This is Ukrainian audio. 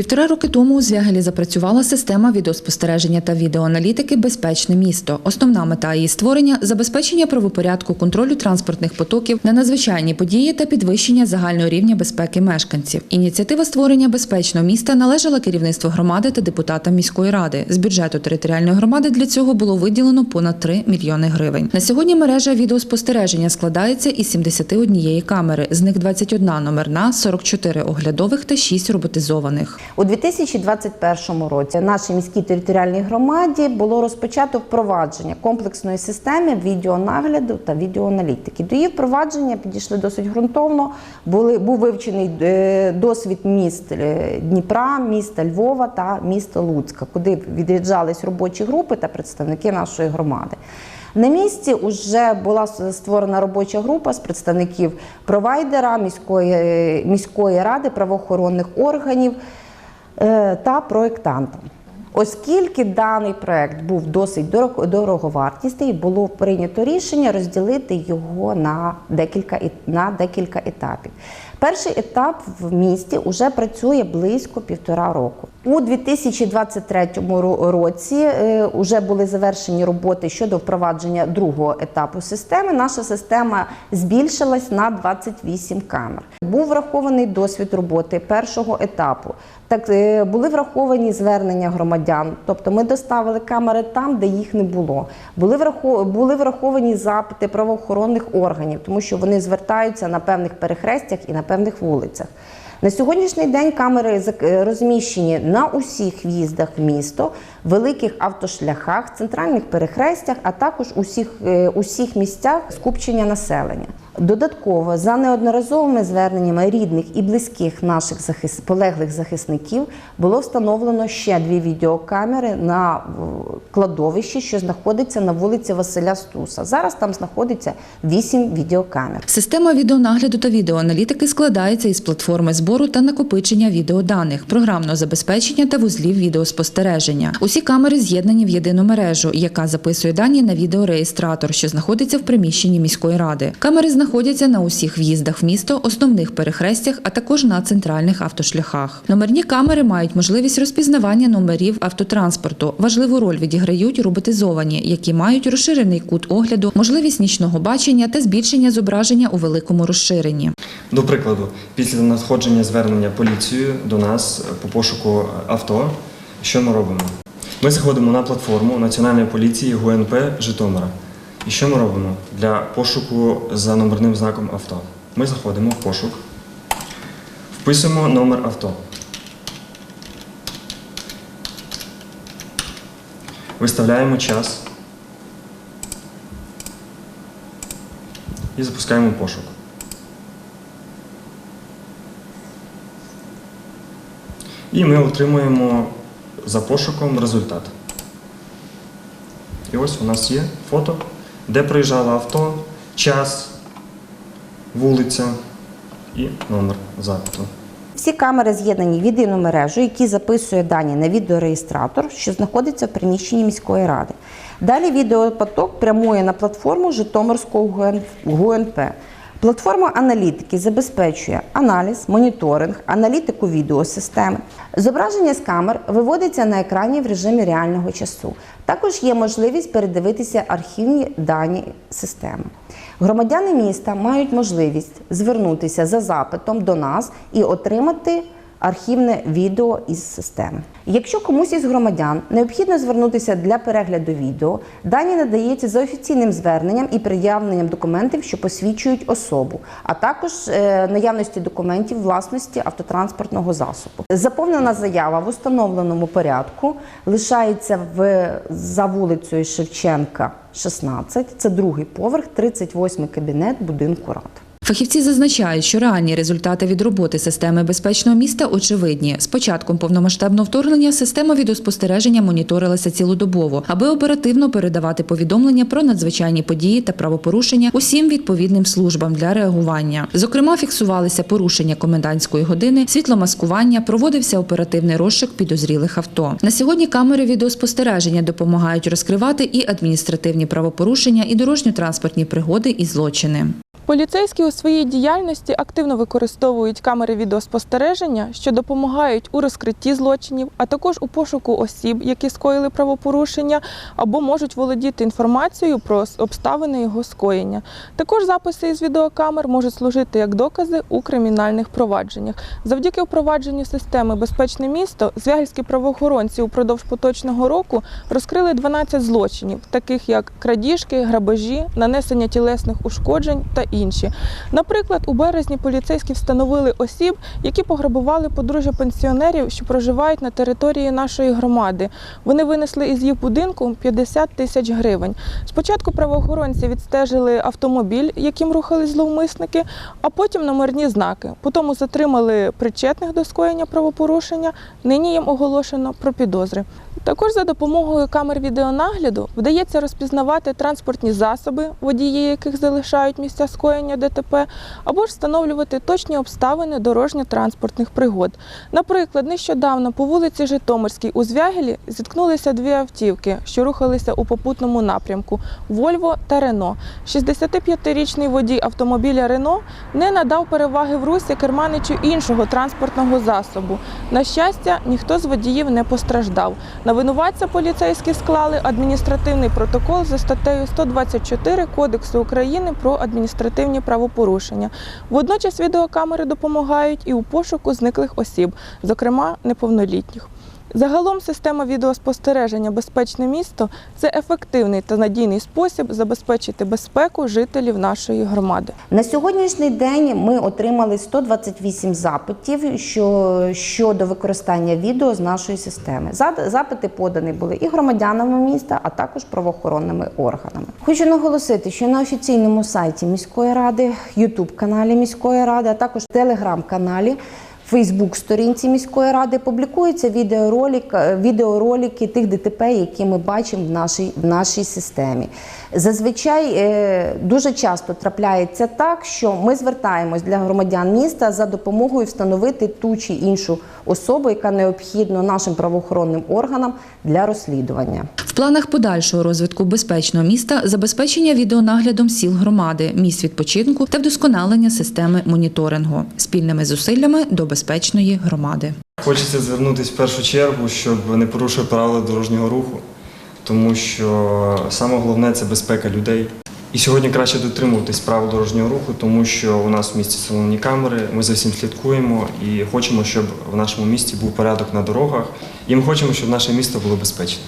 Півтора роки тому у Звягелі запрацювала система відеоспостереження та відеоаналітики Безпечне місто. Основна мета її створення забезпечення правопорядку, контролю транспортних потоків на надзвичайні події та підвищення загального рівня безпеки мешканців. Ініціатива створення безпечного міста належала керівництву громади та депутатам міської ради. З бюджету територіальної громади для цього було виділено понад 3 мільйони гривень. На сьогодні мережа відеоспостереження складається із 71 камери, з них 21 номерна, 44 оглядових та 6 роботизованих. У 2021 році нашій міській територіальній громаді було розпочато впровадження комплексної системи відеонагляду та відеоаналітики. До її впровадження підійшли досить ґрунтовно. Були, був вивчений е, досвід міст е, Дніпра, міста Львова та міста Луцька, куди відряджались робочі групи та представники нашої громади. На місці вже була створена робоча група з представників провайдера, міської, міської ради, правоохоронних органів та проєктанта. Оскільки даний проект був досить дорого- дороговартісний, було прийнято рішення розділити його на декілька, на декілька етапів. Перший етап в місті вже працює близько півтора року. У 2023 році вже були завершені роботи щодо впровадження другого етапу системи. Наша система збільшилась на 28 камер. Був врахований досвід роботи першого етапу. Так е, були враховані звернення громадян, тобто ми доставили камери там, де їх не було. Були були враховані запити правоохоронних органів, тому що вони звертаються на певних перехрестях і на певних вулицях. На сьогоднішній день камери е, розміщені на усіх в'їздах в місто, великих автошляхах, центральних перехрестях, а також усіх, е, усіх місцях скупчення населення. Додатково за неодноразовими зверненнями рідних і близьких наших захис... полеглих захисників було встановлено ще дві відеокамери на е, кладовищі, що знаходиться на вулиці Василя Стуса. Зараз там знаходиться вісім відеокамер. Система відеонагляду та відеоаналітики складається із платформи збору та накопичення відеоданих, програмного забезпечення та вузлів відеоспостереження. Усі камери з'єднані в єдину мережу, яка записує дані на відеореєстратор, що знаходиться в приміщенні міської ради. Камери знаходяться на усіх в'їздах в місто, основних перехрестях, а також на центральних автошляхах. Номерні камери мають можливість розпізнавання номерів автотранспорту. Важливу роль відіграють роботизовані, які мають розширений кут огляду, можливість нічного бачення та збільшення зображення у великому розширенні. До прикладу, після надходження звернення поліцією до нас по пошуку авто, що ми робимо? Ми заходимо на платформу Національної поліції ГУНП Житомира. І що ми робимо для пошуку за номерним знаком авто? Ми заходимо в пошук, вписуємо номер авто. Виставляємо час і запускаємо пошук. І ми отримуємо за пошуком результат. І ось у нас є фото, де проїжджало авто, час, вулиця і номер запиту. Всі камери з'єднані в єдину мережу, які записує дані на відеореєстратор, що знаходиться в приміщенні міської ради. Далі відеопоток прямує на платформу Житомирського ГУНП. Платформа аналітики забезпечує аналіз, моніторинг, аналітику відеосистеми. Зображення з камер виводиться на екрані в режимі реального часу. Також є можливість передивитися архівні дані системи. Громадяни міста мають можливість звернутися за запитом до нас і отримати архівне відео із системи. Якщо комусь із громадян необхідно звернутися для перегляду відео, дані надається за офіційним зверненням і пред'явленням документів, що посвідчують особу, а також е, наявності документів власності автотранспортного засобу. Заповнена заява в установленому порядку лишається в за вулицею Шевченка, 16, це другий поверх, 38 кабінет будинку рад. Фахівці зазначають, що реальні результати від роботи системи безпечного міста очевидні. З початком повномасштабного вторгнення система відеоспостереження моніторилася цілодобово, аби оперативно передавати повідомлення про надзвичайні події та правопорушення усім відповідним службам для реагування. Зокрема, фіксувалися порушення комендантської години, світломаскування, проводився оперативний розшук підозрілих авто. На сьогодні камери відеоспостереження допомагають розкривати і адміністративні правопорушення, і дорожньо-транспортні пригоди і злочини. Поліцейські у своїй діяльності активно використовують камери відеоспостереження, що допомагають у розкритті злочинів, а також у пошуку осіб, які скоїли правопорушення, або можуть володіти інформацією про обставини його скоєння. Також записи із відеокамер можуть служити як докази у кримінальних провадженнях. Завдяки впровадженню системи Безпечне місто звягельські правоохоронці упродовж поточного року розкрили 12 злочинів, таких як крадіжки, грабежі, нанесення тілесних ушкоджень та інші. Наприклад, у березні поліцейські встановили осіб, які пограбували подружжя пенсіонерів, що проживають на території нашої громади. Вони винесли із їх будинку 50 тисяч гривень. Спочатку правоохоронці відстежили автомобіль, яким рухались зловмисники, а потім номерні знаки. Потім затримали причетних до скоєння правопорушення. Нині їм оголошено про підозри. Також за допомогою камер відеонагляду вдається розпізнавати транспортні засоби, водії яких залишають місця скоєння ДТП, або ж встановлювати точні обставини дорожньо-транспортних пригод. Наприклад, нещодавно по вулиці Житомирській у Звягелі зіткнулися дві автівки, що рухалися у попутному напрямку Вольво та Рено. 65-річний водій автомобіля Рено не надав переваги в русі керманичу іншого транспортного засобу. На щастя, ніхто з водіїв не постраждав. На винуватця поліцейські склали адміністративний протокол за статтею 124 Кодексу України про адміністративні правопорушення. Водночас відеокамери допомагають і у пошуку зниклих осіб, зокрема неповнолітніх. Загалом система відеоспостереження Безпечне місто це ефективний та надійний спосіб забезпечити безпеку жителів нашої громади. На сьогоднішній день ми отримали 128 запитів щодо використання відео з нашої системи. Запити подані були і громадянами міста, а також правоохоронними органами. Хочу наголосити, що на офіційному сайті міської ради, Ютуб каналі міської ради, а також телеграм-каналі. Фейсбук сторінці міської ради публікуються відеоролик, е, відеоролики тих ДТП, які ми бачимо в нашій, в нашій системі. Зазвичай е, дуже часто трапляється так, що ми звертаємось для громадян міста за допомогою встановити ту чи іншу особу, яка необхідна нашим правоохоронним органам для розслідування. В планах подальшого розвитку безпечного міста забезпечення відеонаглядом сіл громади, місць відпочинку та вдосконалення системи моніторингу спільними зусиллями до безпечної громади. Хочеться звернутися в першу чергу, щоб не порушувати правила дорожнього руху, тому що саме головне це безпека людей. І сьогодні краще дотримуватись правил дорожнього руху, тому що у нас в місті салонні камери, ми за всім слідкуємо і хочемо, щоб в нашому місті був порядок на дорогах. І ми хочемо, щоб наше місто було безпечне.